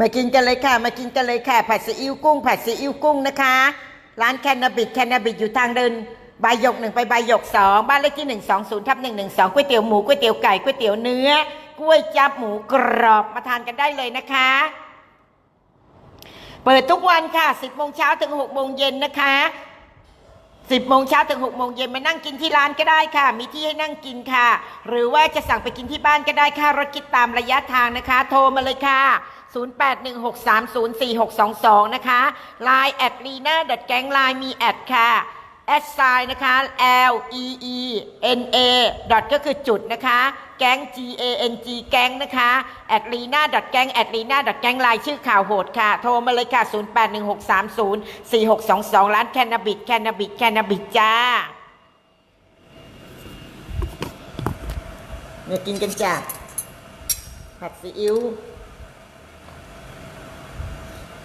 มากินกันเลยค่ะ มากินกันเลยค่ะ ผัดซีอิ๊วกุ้ง ผัดซีอิ๊วกุ้งนะคะ ร้านแคนาบิดแคนาบิดอยู่ทางเดินใบายหยกหนึ่งไปใบายหยกสองบ้านเลขที่หนึ่งสองศูนย์ทับหนึ่งหนึ่งสองก๋วยเตี๋ยวหมูก๋วยเตี๋ยวไก่ก๋วยเตี๋ยวเนื้อกล้วยจับหมูกรอบมาทานกันได้เลยนะคะ เปิดทุกวันค่ะ10โมงเช้าถึง6โมงเย็นนะคะ10โมงเช้าถึง6โมงเย็นมานั่งกินที่ร้านก็ได้ค่ะ มีที่ให้นั่งกินค่ะ หรือว่าจะสั่งไปกินที่บ้านก็ได้ค่ะรถคิดตามระยะทางนะคะ โทรมาเลยค่ะ 0816304622 นะคะ Line แอดลีน่าดัดแก๊งไลน์มีแอดค่ะแอดไซน์นะคะ L E E N A ดอทก็คือจุดนะคะ แก๊ง G A N G แก๊งนะคะแอดลีน่าดอทแก๊งแอดลีน่าดอทแก๊งไลชื่อข่าวโหดค่ะ โทรมาเลยค่ะ 0816304622 ร้านแคนาบิดแคนาบิดแคนาบิดจ้ามากินกันจ้ะผัดซีอิ๊ว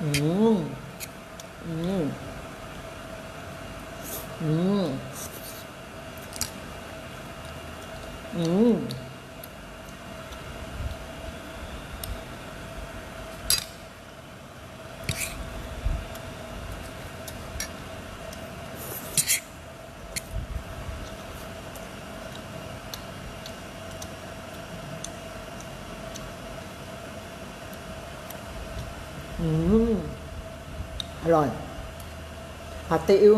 อืมอืมอืมอืม อืมอร่อยผัดซีอิ๊ว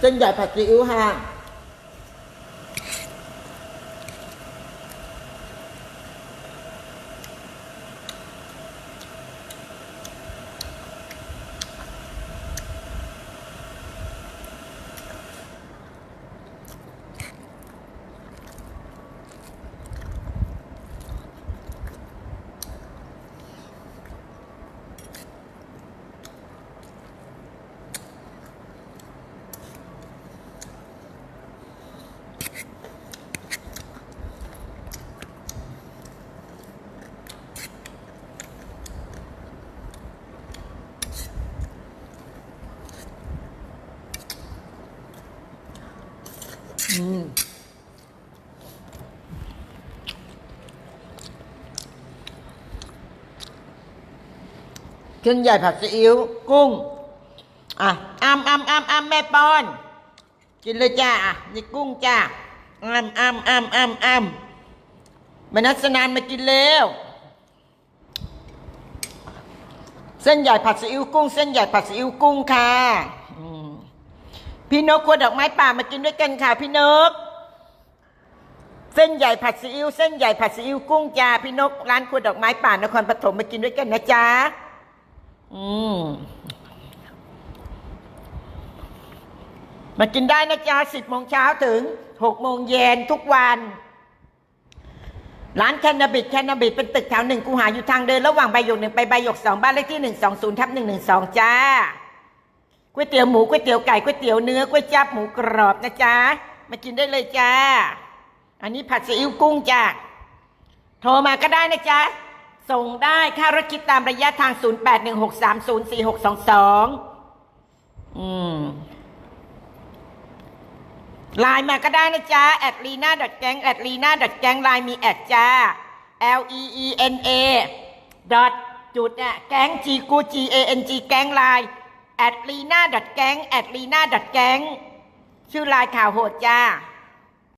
เส้นใหญ่ผัดซีอิ๊วฮะ อืมเครื่องใหญ่ผัดซีอิ๊วกุ้ง อะอ้ำอ้ำอ้ำอ้ำแม่ปอน กินเลยจ้าอะนี่กุ้งจ้าอ้ำอ้ำอ้ำอ้ำอ้ำมานัสนานมากินเร็วเส้นใหญ่ผัดซีอิ๊วกุ้ง เส้นใหญ่ผัดซีอิ๊วกุ้งค่ะ พี่นกควรดอกไม้ป่ามากินด้วยกันค่ะ พี่นก เส้นใหญ่ผัดซีอิ๊วเส้นใหญ่ผัดซีอิ๊วกุ้งจ้าพี่นก ร้านครัวดอกไม้ป่านครปฐมมากินด้วยกันนะจ๊ะอืมมากินได้นะจ๊ะสิบโมงเช้าถึงหกโมงเย็นทุกวัน ร้านแคนาบิดแคนาบิดเป็นตึกแถวหนึ่งกูหาอยู่ทางเดิน ระหว่างใบหยกหนึ่งไปใบหยกสองบ้านเลขที่หนึ่งสองศูนย์ทับหนึ่งหนึ่งสองจ้า ก๋วยเตี๋ยวหมูก๋วยเตี๋ยวไก่ก๋วยเตี๋ยวเนื้อก๋วยจับหมูกรอบนะจ๊ะมากินได้เลยจ้า อันนี้ผัดซีอิ๊วกุ้งจ้ะโทรมาก็ได้นะจ๊ะส่งได้ค่ารถคิดตามระยะทาง 0816304622 อืมไลน์มาก็ได้นะจ๊ะแอดลีน่าดอทแกงแอดลีน่าดอทแกงไลน์มีแอดจ้า L E E N A ดอทจุดเนี่ยแกง G กู G A N G แกงไลน์ แอดลีน่าดัดแก๊งแอดลีน่าดัดแก๊งชื่อไลน์ข่าวโหดจ้า